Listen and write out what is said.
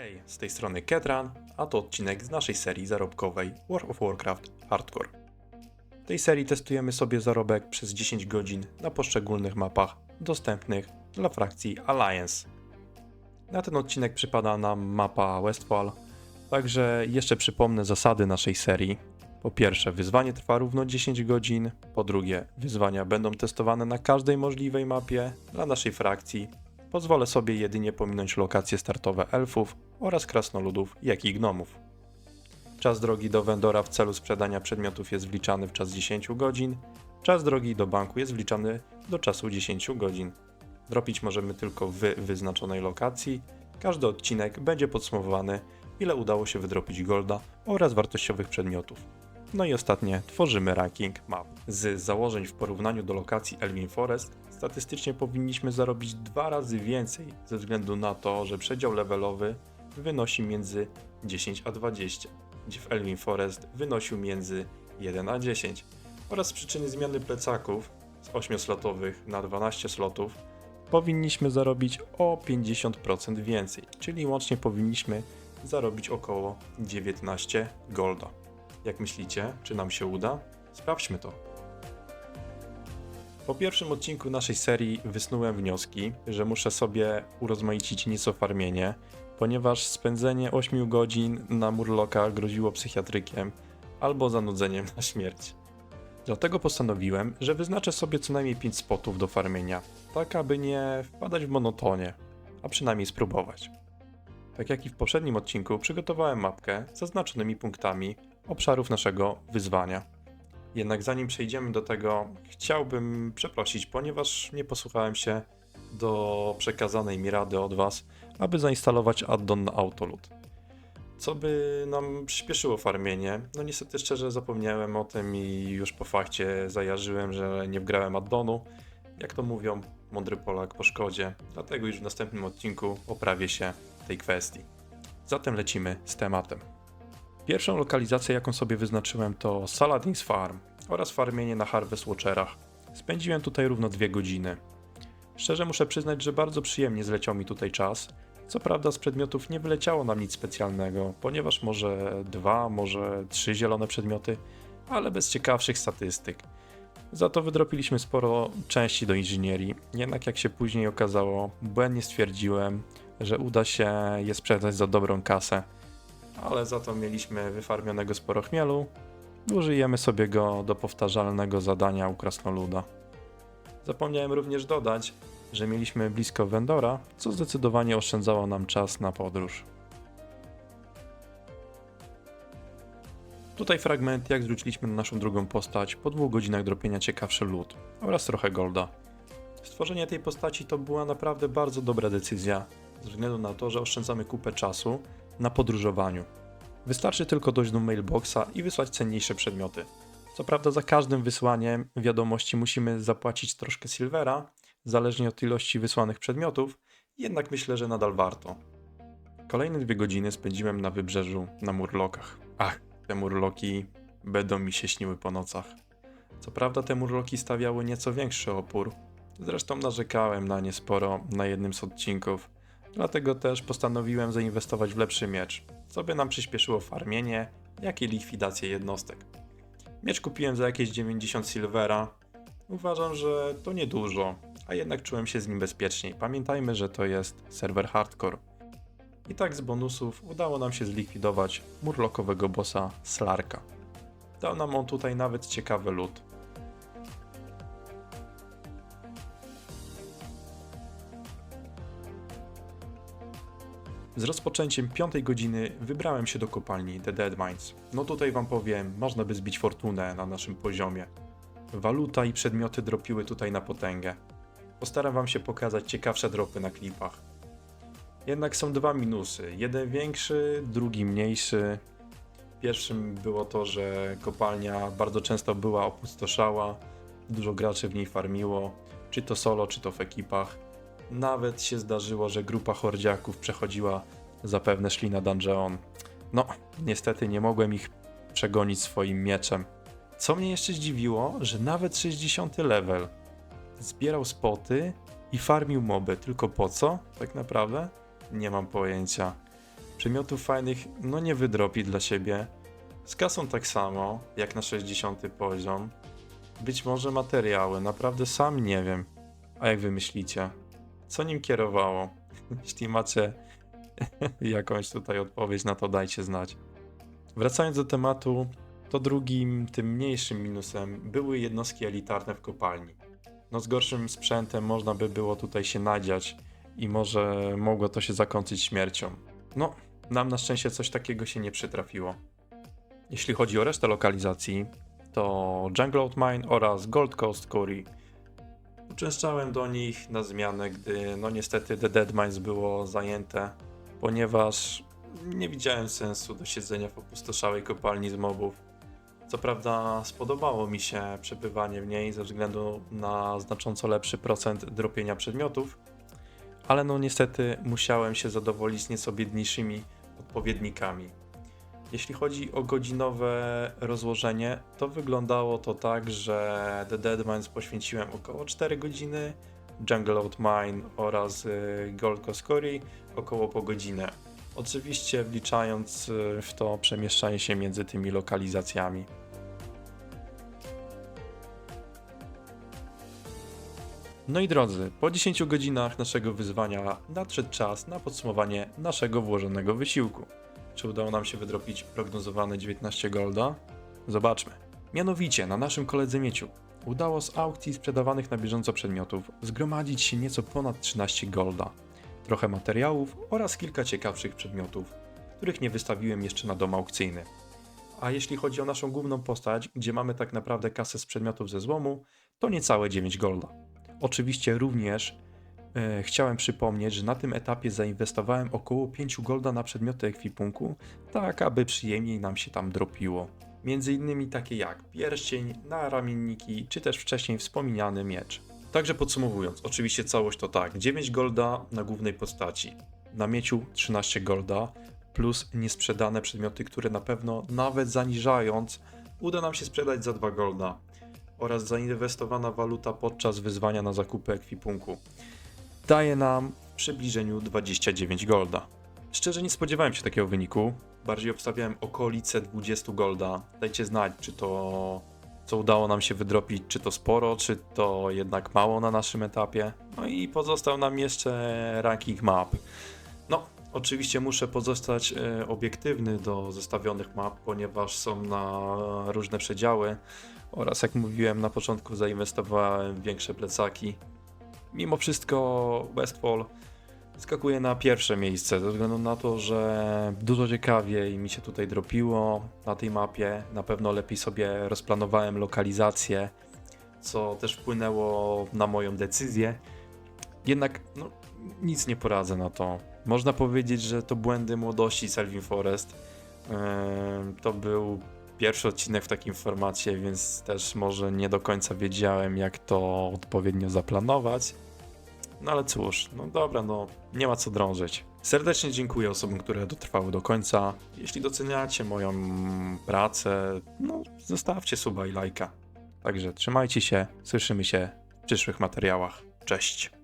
Hej, z tej strony Ketran, a to odcinek z naszej serii zarobkowej World of Warcraft Hardcore. W tej serii testujemy sobie zarobek przez 10 godzin na poszczególnych mapach dostępnych dla frakcji Alliance. Na ten odcinek przypada nam mapa Westfall, także jeszcze przypomnę zasady naszej serii. Po pierwsze, wyzwanie trwa równo 10 godzin. Po drugie, wyzwania będą testowane na każdej możliwej mapie dla naszej frakcji. Pozwolę sobie jedynie pominąć lokacje startowe elfów oraz krasnoludów, jak i gnomów. Czas drogi do vendora w celu sprzedania przedmiotów jest wliczany w czas 10 godzin. Czas drogi do banku jest wliczany do czasu 10 godzin. Dropić możemy tylko w wyznaczonej lokacji. Każdy odcinek będzie podsumowany, ile udało się wydropić golda oraz wartościowych przedmiotów. No i ostatnie, tworzymy ranking map. Z założeń w porównaniu do lokacji Elvin Forest statystycznie powinniśmy zarobić dwa razy więcej ze względu na to, że przedział levelowy wynosi między 10 a 20, gdzie w Elvin Forest wynosił między 1 a 10 oraz z przyczyny zmiany plecaków z 8-slotowych na 12 slotów powinniśmy zarobić o 50% więcej, czyli łącznie powinniśmy zarobić około 19 golda. Jak myślicie, czy nam się uda? Sprawdźmy to. Po pierwszym odcinku naszej serii wysnułem wnioski, że muszę sobie urozmaicić nieco farmienie, ponieważ spędzenie 8 godzin na murloka groziło psychiatrykiem albo zanudzeniem na śmierć. Dlatego postanowiłem, że wyznaczę sobie co najmniej 5 spotów do farmienia, tak aby nie wpadać w monotonię, a przynajmniej spróbować. Tak jak i w poprzednim odcinku, przygotowałem mapkę z zaznaczonymi punktami obszarów naszego wyzwania. Jednak zanim przejdziemy do tego, chciałbym przeprosić, ponieważ nie posłuchałem się do przekazanej mi rady od Was, aby zainstalować addon na Autolud. Co by nam przyspieszyło farmienie. No niestety szczerze zapomniałem o tym i już po fakcie zajarzyłem, że nie wgrałem addonu. Jak to mówią, mądry Polak po szkodzie. Dlatego już w następnym odcinku oprawię się tej kwestii. Zatem lecimy z tematem. Pierwszą lokalizację, jaką sobie wyznaczyłem, to Saladin's Farm oraz farmienie na Harvest Watcherach. Spędziłem tutaj równo dwie godziny. Szczerze muszę przyznać, że bardzo przyjemnie zleciał mi tutaj czas. Co prawda z przedmiotów nie wyleciało nam nic specjalnego, ponieważ może dwa, może trzy zielone przedmioty, ale bez ciekawszych statystyk. Za to wydropiliśmy sporo części do inżynierii, jednak jak się później okazało, błędnie stwierdziłem, że uda się je sprzedać za dobrą kasę ale za to mieliśmy wyfarmionego sporo chmielu. Użyjemy sobie go do powtarzalnego zadania u krasnoluda. Zapomniałem również dodać, że mieliśmy blisko Vendora, co zdecydowanie oszczędzało nam czas na podróż. Tutaj fragment, jak zwróciliśmy na naszą drugą postać po dwóch godzinach dropienia ciekawszy lód oraz trochę golda. Stworzenie tej postaci to była naprawdę bardzo dobra decyzja, ze względu na to, że oszczędzamy kupę czasu na podróżowaniu. Wystarczy tylko dojść do mailboxa i wysłać cenniejsze przedmioty. Co prawda, za każdym wysłaniem wiadomości musimy zapłacić troszkę silvera, zależnie od ilości wysłanych przedmiotów, jednak myślę, że nadal warto. Kolejne dwie godziny spędziłem na wybrzeżu na murlokach. Ach, te murloki będą mi się śniły po nocach. Co prawda, te murloki stawiały nieco większy opór. Zresztą narzekałem na nie sporo na jednym z odcinków Dlatego też postanowiłem zainwestować w lepszy miecz, co by nam przyspieszyło farmienie, jak i likwidację jednostek. Miecz kupiłem za jakieś 90 silvera. Uważam, że to niedużo, a jednak czułem się z nim bezpieczniej. Pamiętajmy, że to jest serwer hardcore. I tak z bonusów udało nam się zlikwidować murlokowego bossa Slarka. Dał nam on tutaj nawet ciekawy lód. Z rozpoczęciem piątej godziny wybrałem się do kopalni The Dead Mines. No tutaj wam powiem, można by zbić fortunę na naszym poziomie. Waluta i przedmioty dropiły tutaj na potęgę. Postaram wam się pokazać ciekawsze dropy na klipach. Jednak są dwa minusy. Jeden większy, drugi mniejszy. Pierwszym było to, że kopalnia bardzo często była opustoszała, dużo graczy w niej farmiło, czy to solo, czy to w ekipach nawet się zdarzyło, że grupa hordziaków przechodziła, zapewne szli na dungeon. No, niestety nie mogłem ich przegonić swoim mieczem. Co mnie jeszcze zdziwiło, że nawet 60 level zbierał spoty i farmił moby. Tylko po co? Tak naprawdę? Nie mam pojęcia. Przedmiotów fajnych no nie wydropi dla siebie. Z kasą tak samo, jak na 60 poziom. Być może materiały, naprawdę sam nie wiem. A jak wy myślicie? Co nim kierowało? Jeśli macie jakąś tutaj odpowiedź na to, dajcie znać. Wracając do tematu, to drugim, tym mniejszym minusem były jednostki elitarne w kopalni. No z gorszym sprzętem można by było tutaj się nadziać i może mogło to się zakończyć śmiercią. No, nam na szczęście coś takiego się nie przytrafiło. Jeśli chodzi o resztę lokalizacji, to Jungle Out Mine oraz Gold Coast Quarry. Uczęszczałem do nich na zmianę, gdy no niestety The Dead Mines było zajęte, ponieważ nie widziałem sensu do siedzenia w opustoszałej kopalni z mobów. Co prawda spodobało mi się przebywanie w niej ze względu na znacząco lepszy procent dropienia przedmiotów, ale no niestety musiałem się zadowolić nieco biedniejszymi odpowiednikami. Jeśli chodzi o godzinowe rozłożenie, to wyglądało to tak, że The Dead Mines poświęciłem około 4 godziny, Jungle Out Mine oraz y, Gold Coast około po godzinę. Oczywiście wliczając y, w to przemieszczanie się między tymi lokalizacjami. No i drodzy, po 10 godzinach naszego wyzwania nadszedł czas na podsumowanie naszego włożonego wysiłku. Czy udało nam się wydropić prognozowane 19 golda? Zobaczmy. Mianowicie, na naszym koledze Mieciu udało z aukcji sprzedawanych na bieżąco przedmiotów zgromadzić się nieco ponad 13 golda, trochę materiałów oraz kilka ciekawszych przedmiotów, których nie wystawiłem jeszcze na dom aukcyjny. A jeśli chodzi o naszą główną postać, gdzie mamy tak naprawdę kasę z przedmiotów ze złomu, to niecałe 9 golda. Oczywiście również chciałem przypomnieć, że na tym etapie zainwestowałem około 5 golda na przedmioty ekwipunku, tak aby przyjemniej nam się tam dropiło. Między innymi takie jak pierścień, naramienniki, czy też wcześniej wspomniany miecz. Także podsumowując, oczywiście całość to tak, 9 golda na głównej postaci, na mieciu 13 golda, plus niesprzedane przedmioty, które na pewno nawet zaniżając, uda nam się sprzedać za 2 golda oraz zainwestowana waluta podczas wyzwania na zakupy ekwipunku. Daje nam w przybliżeniu 29 golda. Szczerze nie spodziewałem się takiego wyniku. Bardziej obstawiałem okolice 20 golda. Dajcie znać, czy to co udało nam się wydropić, czy to sporo, czy to jednak mało na naszym etapie. No i pozostał nam jeszcze ranking map. No, oczywiście muszę pozostać e, obiektywny do zestawionych map, ponieważ są na różne przedziały oraz jak mówiłem na początku zainwestowałem w większe plecaki. Mimo wszystko Westfall skakuje na pierwsze miejsce ze względu na to, że dużo ciekawiej mi się tutaj dropiło na tej mapie. Na pewno lepiej sobie rozplanowałem lokalizację, co też wpłynęło na moją decyzję. Jednak no, nic nie poradzę na to. Można powiedzieć, że to błędy młodości Selvin Forest. To był pierwszy odcinek w takim formacie, więc też może nie do końca wiedziałem, jak to odpowiednio zaplanować. No ale cóż, no dobra, no nie ma co drążyć. Serdecznie dziękuję osobom, które dotrwały do końca. Jeśli doceniacie moją pracę, no zostawcie suba i lajka. Także trzymajcie się, słyszymy się w przyszłych materiałach. Cześć!